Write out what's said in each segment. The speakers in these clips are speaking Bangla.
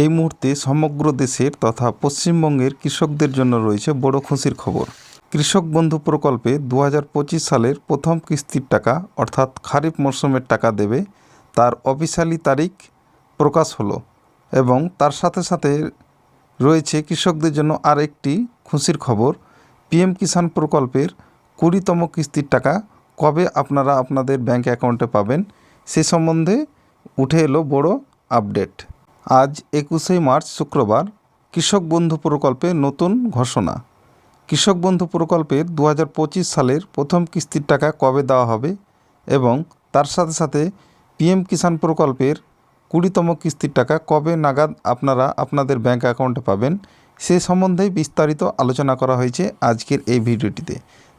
এই মুহূর্তে সমগ্র দেশের তথা পশ্চিমবঙ্গের কৃষকদের জন্য রয়েছে বড় খুশির খবর। কৃষক বন্ধু প্রকল্পে দু হাজার পঁচিশ সালের প্রথম কিস্তির টাকা, অর্থাৎ খারিফ মরশুমের টাকা দেবে, তার অফিসিয়ালি তারিখ প্রকাশ হলো এবং তার সাথে সাথে রয়েছে কৃষকদের জন্য আর একটি খুশির খবর। পিএম কিষাণ প্রকল্পের কুড়িতম কিস্তির টাকা কবে আপনারা আপনাদের ব্যাংক অ্যাকাউন্টে পাবেন, সে সম্বন্ধে উঠে এলো বড় আপডেট। আজ একুশে মার্চ শুক্রবার কৃষক বন্ধু প্রকল্পে নতুন ঘোষণা। কৃষক বন্ধু প্রকল্পের দু হাজার পঁচিশ সালের প্রথম কিস্তির টাকা কবে দেওয়া হবে এবং তার সাথে সাথে পিএম কিষাণ প্রকল্পের কুড়িতম কিস্তির টাকা কবে নাগাদ আপনারা আপনাদের ব্যাঙ্ক অ্যাকাউন্টে পাবেন সে সম্বন্ধেই বিস্তারিত আলোচনা করা হয়েছে আজকের এই ভিডিওটিতে।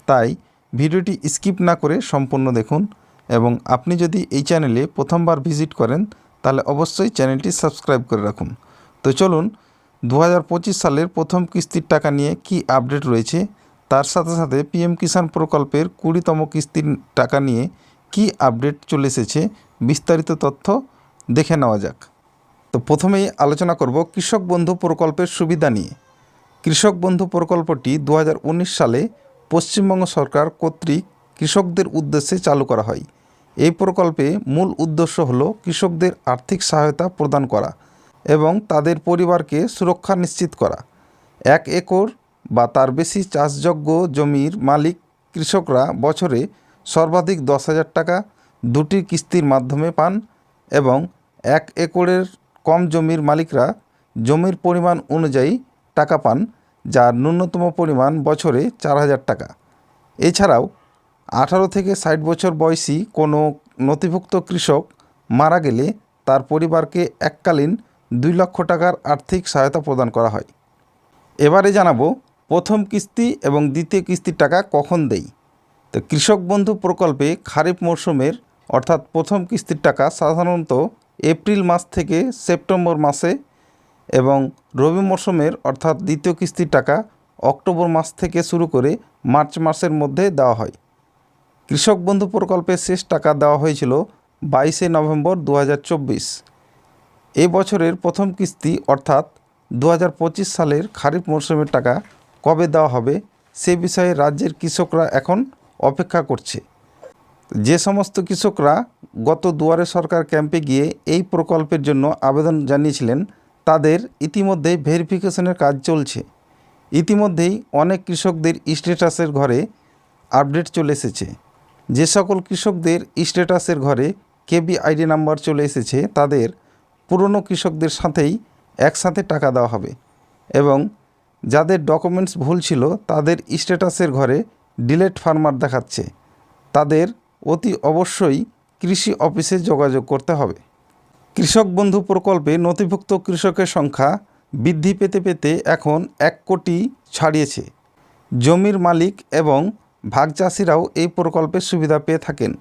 তাই ভিডিওটি স্কিপ না করে সম্পূর্ণ দেখুন এবং আপনি যদি এই চ্যানেলে প্রথমবার ভিজিট করেন তাহলে অবশ্যই চ্যানেলটি সাবস্ক্রাইব করে রাখুন। তো চলুন দু হাজার পঁচিশ সালের প্রথম কিস্তির টাকা নিয়ে কি আপডেট রয়েছে? তার সাথে সাথে পিএম কিষাণ প্রকল্পের কুড়িতম কিস্তির টাকা নিয়ে কি আপডেট চলে এসেছে বিস্তারিত তথ্য দেখে নেওয়া যাক। তো প্রথমেই আলোচনা করব কৃষক বন্ধু প্রকল্পের সুবিধা নিয়ে। কৃষক বন্ধু প্রকল্পটি দু হাজার উনিশ সালে পশ্চিমবঙ্গ সরকার কর্তৃক কৃষকদের উদ্দেশ্যে চালু করা হয়। এই প্রকল্পে মূল উদ্দেশ্য হল কৃষকদের আর্থিক সহায়তা প্রদান করা এবং তাদের পরিবারকে সুরক্ষা নিশ্চিত করা। এক একর বা তার বেশি চাষযোগ্য জমির মালিক কৃষকরা বছরে সর্বাধিক দশ হাজার টাকা দুটি কিস্তির মাধ্যমে পান এবং এক একরের কম জমির মালিকরা জমির পরিমাণ অনুযায়ী টাকা পান, যার ন্যূনতম পরিমাণ বছরে চার হাজার টাকা। এছাড়াও আঠারো থেকে ষাট বছর বয়সী কোনো নথিভুক্ত কৃষক মারা গেলে তার পরিবারকে এককালীন দুই লক্ষ টাকার আর্থিক সহায়তা প্রদান করা হয়। এবারে জানাব প্রথম কিস্তি এবং দ্বিতীয় কিস্তির টাকা কখন দেই। তো কৃষক বন্ধু প্রকল্পে খারিফ মরশুমের অর্থাৎ প্রথম কিস্তির টাকা সাধারণত এপ্রিল মাস থেকে সেপ্টেম্বর মাসে এবং রবি মরশুমের অর্থাৎ দ্বিতীয় কিস্তির টাকা অক্টোবর মাস থেকে শুরু করে মার্চ মাসের মধ্যে দেওয়া হয়। কৃষক বন্ধু প্রকল্পের শেষ টাকা দেওয়া হয়েছিল বাইশে নভেম্বর দু এই বছরের প্রথম কিস্তি অর্থাৎ দু হাজার পঁচিশ সালের খারিফ মরশুমের টাকা কবে দেওয়া হবে সে বিষয়ে রাজ্যের কৃষকরা এখন অপেক্ষা করছে। যে সমস্ত কৃষকরা গত দুয়ারে সরকার ক্যাম্পে গিয়ে এই প্রকল্পের জন্য আবেদন জানিয়েছিলেন, তাদের ইতিমধ্যে ভেরিফিকেশনের কাজ চলছে। ইতিমধ্যেই অনেক কৃষকদের স্ট্যাটাসের ঘরে আপডেট চলে এসেছে। যে সকল কৃষকদের স্ট্যাটাসের ঘরে কেবি আইডি নাম্বার চলে এসেছে, তাদের পুরনো কৃষকদের সাথেই একসাথে টাকা দেওয়া হবে এবং যাদের ডকুমেন্টস ভুল ছিল, তাদের স্ট্যাটাসের ঘরে ডিলেট ফার্মার দেখাচ্ছে। তাদের অতি অবশ্যই কৃষি অফিসে যোগাযোগ করতে হবে। কৃষক বন্ধু প্রকল্পে নথিভুক্ত কৃষকের সংখ্যা বৃদ্ধি পেতে পেতে এখন এক কোটি ছাড়িয়েছে। জমির মালিক এবং ভাগ চাষিরাও এই প্রকল্পের সুবিধা পেয়ে থাকেন।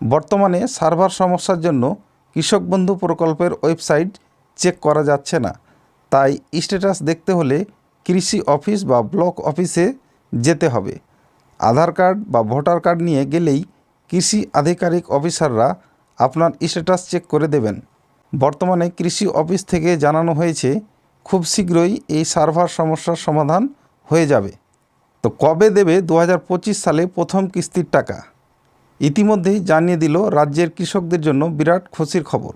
বর্তমানে সার্ভার সমস্যার জন্য কৃষক বন্ধু প্রকল্পের ওয়েবসাইট চেক করা যাচ্ছে না। তাই স্ট্যাটাস দেখতে হলে কৃষি অফিস বা ব্লক অফিসে যেতে হবে। আধার কার্ড বা ভোটার কার্ড নিয়ে গেলেই কৃষি আধিকারিক অফিসাররা আপনার স্ট্যাটাস চেক করে দেবেন। বর্তমানে কৃষি অফিস থেকে জানানো হয়েছে, খুব শীঘ্রই এই সার্ভার সমস্যার সমাধান হয়ে যাবে। তো কবে দেবে দু হাজার পঁচিশ সালে প্রথম কিস্তির টাকা? ইতিমধ্যেই জানিয়ে দিল রাজ্যের কৃষকদের জন্য বিরাট খুশির খবর।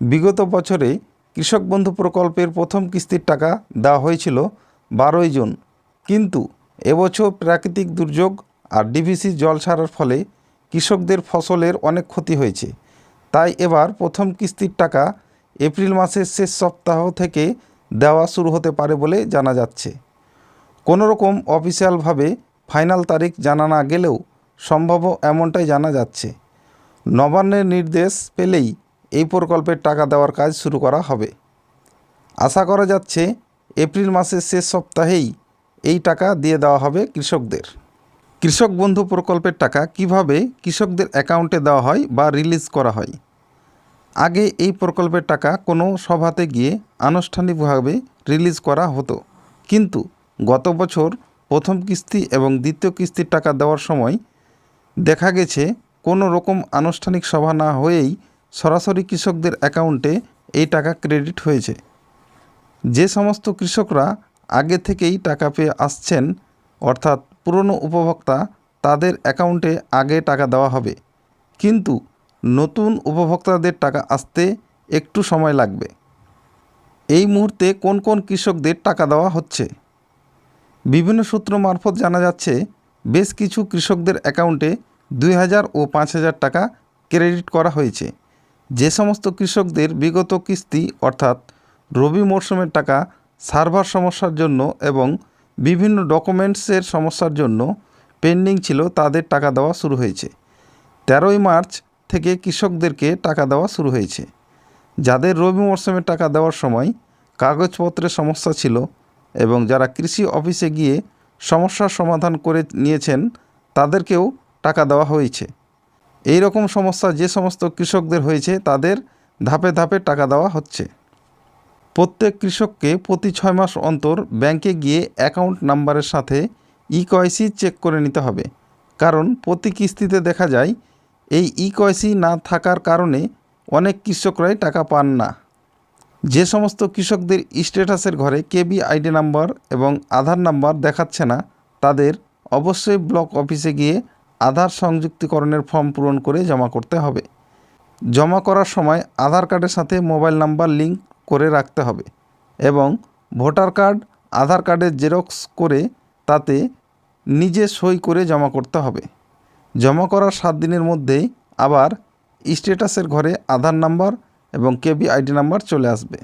বিগত বছরে কৃষক বন্ধু প্রকল্পের প্রথম কিস্তির টাকা দেওয়া হয়েছিল বারোই জুন। কিন্তু এবছর প্রাকৃতিক দুর্যোগ আর ডিভিসি জল ছাড়ার ফলে কৃষকদের ফসলের অনেক ক্ষতি হয়েছে। তাই এবার প্রথম কিস্তির টাকা এপ্রিল মাসের শেষ সপ্তাহ থেকে দেওয়া শুরু হতে পারে বলে জানা যাচ্ছে। কোনো রকম অফিসিয়ালভাবে ফাইনাল তারিখ জানা না গেলেও সম্ভব এমনটাই জানা যাচ্ছে। নবান্নের নির্দেশ পেলেই এই প্রকল্পের টাকা দেওয়ার কাজ শুরু করা হবে। আশা করা যাচ্ছে এপ্রিল মাসের শেষ সপ্তাহেই এই টাকা দিয়ে দেওয়া হবে কৃষকদের। কৃষক বন্ধু প্রকল্পের টাকা কীভাবে কৃষকদের অ্যাকাউন্টে দেওয়া হয় বা রিলিজ করা হয়? আগে এই প্রকল্পের টাকা কোনো সভাতে গিয়ে আনুষ্ঠানিকভাবে রিলিজ করা হতো। কিন্তু গত বছর প্রথম কিস্তি এবং দ্বিতীয় কিস্তির টাকা দেওয়ার সময় দেখা গেছে কোনো রকম আনুষ্ঠানিক সভা না হয়েই সরাসরি কৃষকদের অ্যাকাউন্টে এই টাকা ক্রেডিট হয়েছে। যে সমস্ত কৃষকরা আগে থেকেই টাকা পেয়ে আসছেন, অর্থাৎ পুরনো উপভোক্তা, তাদের অ্যাকাউন্টে আগে টাকা দেওয়া হবে। কিন্তু নতুন উপভোক্তাদের টাকা আসতে একটু সময় লাগবে। এই মুহূর্তে কোন কোন কৃষকদের টাকা দেওয়া হচ্ছে? বিভিন্ন সূত্র মারফত জানা যাচ্ছে, বেশ কিছু কৃষকদের অ্যাকাউন্টে দুই হাজার ও পাঁচ হাজার টাকা ক্রেডিট করা হয়েছে। যে সমস্ত কৃষকদের বিগত কিস্তি, অর্থাৎ রবি মরশুমের টাকা, সার্ভার সমস্যার জন্য এবং বিভিন্ন ডকুমেন্টসের সমস্যার জন্য পেন্ডিং ছিল, তাদের টাকা দেওয়া শুরু হয়েছে। তেরোই মার্চ থেকে কৃষকদেরকে টাকা দেওয়া শুরু হয়েছে। যাদের রবি মরশুমে টাকা দেওয়ার সময় কাগজপত্রের সমস্যা ছিল এবং যারা কৃষি অফিসে গিয়ে সমস্যার সমাধান করে নিয়েছেন, তাদেরকেও টাকা দেওয়া হয়েছে। এই রকম সমস্যা যে সমস্ত কৃষকদের হয়েছে, তাদের ধাপে ধাপে টাকা দেওয়া হচ্ছে। প্রত্যেক কৃষককে প্রতি ছয় মাস অন্তর ব্যাংকে গিয়ে অ্যাকাউন্ট নাম্বারের সাথে ইকোয়াইসি চেক করে নিতে হবে। কারণ প্রতি কিস্তিতে দেখা যায়, এই ইকোয়াইসি না থাকার কারণে অনেক কৃষকরাই টাকা পান না। যে সমস্ত কৃষকদের স্ট্যাটাসের ঘরে কেবি আইডি নাম্বার এবং আধার নাম্বার দেখাচ্ছে না, তাদের অবশ্যই ব্লক অফিসে গিয়ে আধার সংযুক্তিকরণের ফর্ম পূরণ করে জমা করতে হবে। জমা করার সময় আধার কার্ডের সাথে মোবাইল নাম্বার লিংক করে রাখতে হবে এবং ভোটার কার্ড, আধার কার্ডের জেরক্স করে তাতে নিজে সই করে জমা করতে হবে। জমা করার সাত দিনের মধ্যেই আবার স্ট্যাটাসের ঘরে আধার নাম্বার এবং কেবি আইডি নাম্বার চলে আসবে।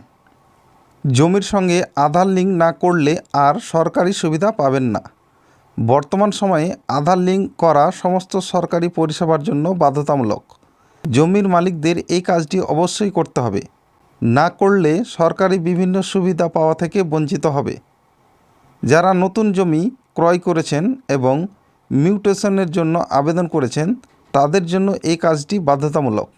জমির সঙ্গে আধার লিঙ্ক না করলে আর সরকারি সুবিধা পাবেন না। বর্তমান সময়ে আধার লিঙ্ক করা সমস্ত সরকারি পরিষেবার জন্য বাধ্যতামূলক। জমির মালিকদের এই কাজটি অবশ্যই করতে হবে। না করলে সরকারি বিভিন্ন সুবিধা পাওয়া থেকে বঞ্চিত হবে। যারা নতুন জমি ক্রয় করেছেন এবং মিউটেশনের জন্য আবেদন করেছেন, তাদের জন্য এই কাজটি বাধ্যতামূলক।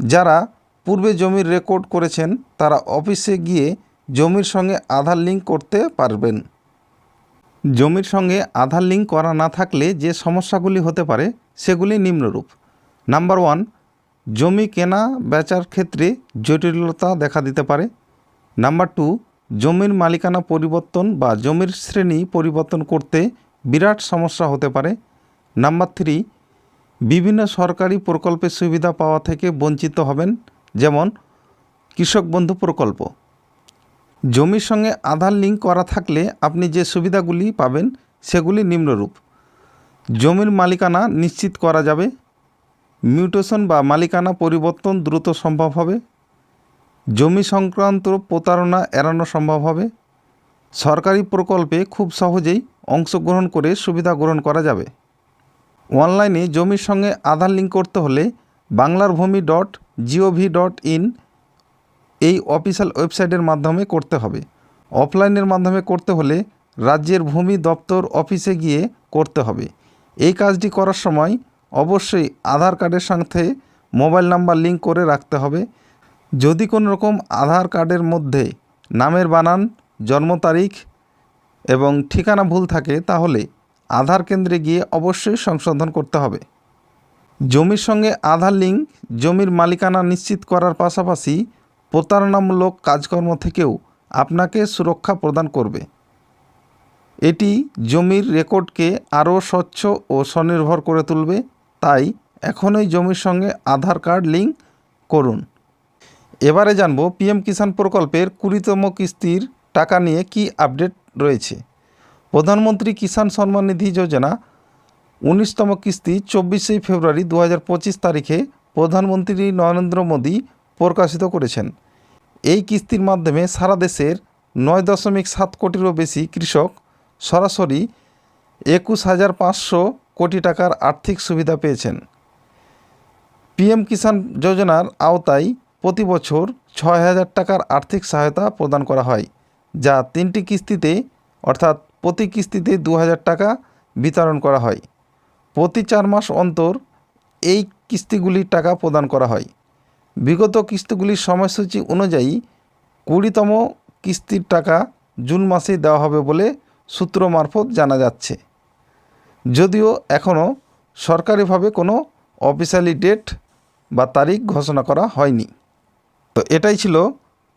যারা পূর্বে জমির রেকর্ড করেছেন, তারা অফিসে গিয়ে জমির সঙ্গে আধার লিঙ্ক করতে পারবেন। জমির সঙ্গে আধার লিঙ্ক করা না থাকলে যে সমস্যাগুলি হতে পারে, সেগুলি নিম্নরূপ। নাম্বার ওয়ান জমি কেনা বেচার ক্ষেত্রে জটিলতা দেখা দিতে পারে। নাম্বার টু জমির মালিকানা পরিবর্তন বা জমির শ্রেণি পরিবর্তন করতে বিরাট সমস্যা হতে পারে। নাম্বার থ্রি বিভিন্ন সরকারি প্রকল্পের সুবিধা পাওয়া থেকে বঞ্চিত হবেন। যেমন কৃষক বন্ধু প্রকল্প। জমির সঙ্গে আধার লিঙ্ক করা থাকলে আপনি যে সুবিধাগুলি পাবেন সেগুলি নিম্নরূপ। জমির মালিকানা নিশ্চিত করা যাবে। মিউটেশন বা মালিকানা পরিবর্তন দ্রুত সম্ভব হবে। জমি সংক্রান্ত প্রতারণা এড়ানো সম্ভব হবে। সরকারি প্রকল্পে খুব সহজেই অংশগ্রহণ করে সুবিধা গ্রহণ করা যাবে। অনলাইনে জমির সঙ্গে আধার লিঙ্ক করতে হলে বাংলার Bhumi dot G O V dot in এই অফিসিয়াল ওয়েবসাইটের মাধ্যমে করতে হবে। অফলাইনের মাধ্যমে করতে হলে রাজ্যের ভূমি দপ্তর অফিসে গিয়ে করতে হবে। এই কাজটি করার সময় অবশ্যই আধার কার্ডের সাথে মোবাইল নাম্বার লিঙ্ক করে রাখতে হবে। যদি কোনো রকম আধার কার্ডের মধ্যে নামের বানান, জন্ম তারিখ এবং ঠিকানা ভুল থাকে, তাহলে আধার কেন্দ্রে গিয়ে অবশ্যই সংশোধন করতে হবে। জমির সঙ্গে আধার লিঙ্ক জমির মালিকানা নিশ্চিত করার পাশাপাশি প্রতারণামূলক কাজকর্ম থেকেও আপনাকে সুরক্ষা প্রদান করবে। এটি জমির রেকর্ডকে আরও স্বচ্ছ ও স্বনির্ভর করে তুলবে, তাই এখনই জমির সঙ্গে আধার কার্ড লিঙ্ক করুন। এবারে জানব পিএম কিষাণ প্রকল্পের কুড়িতম কিস্তির টাকা নিয়ে কি আপডেট রয়েছে। প্রধানমন্ত্রী কিষাণ সম্মান নিধি যোজনা উনিশতম কিস্তি চব্বিশে ফেব্রুয়ারি দু হাজার পঁচিশ তারিখে প্রধানমন্ত্রী নরেন্দ্র মোদী প্রকাশিত করেছেন। এই কিস্তির মাধ্যমে সারা দেশের নয় দশমিক সাত কোটিরও বেশি কৃষক সরাসরি একুশ হাজার পাঁচশো কোটি টাকার আর্থিক সুবিধা পেয়েছেন। পিএম কিষাণ যোজনার আওতায় প্রতি বছর ছয় হাজার টাকার আর্থিক সহায়তা প্রদান করা হয়, যা তিনটি কিস্তিতে অর্থাৎ প্রতি কিস্তিতে দু হাজার টাকা বিতরণ করা হয়। প্রতি চার মাস অন্তর এই কিস্তিগুলির টাকা প্রদান করা হয়। বিগত কিস্তিগুলির সময়সূচি অনুযায়ী কুড়িতম কিস্তির টাকা জুন মাসে দেওয়া হবে বলে সূত্র মারফত জানা যাচ্ছে। যদিও এখনও সরকারিভাবে কোনো অফিসিয়ালি ডেট বা তারিখ ঘোষণা করা হয়নি। তো এটাই ছিল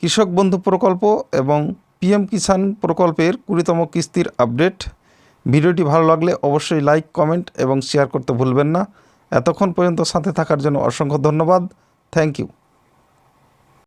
কৃষক বন্ধু প্রকল্প এবং পিএম কিষাণ প্রকল্পের কুড়িতম কিস্তির আপডেট। ভিডিওটি ভালো লাগলে অবশ্যই লাইক, কমেন্ট এবং শেয়ার করতে ভুলবেন না। এতক্ষণ পর্যন্ত সাথে থাকার জন্য অসংখ্য ধন্যবাদ। Thank you.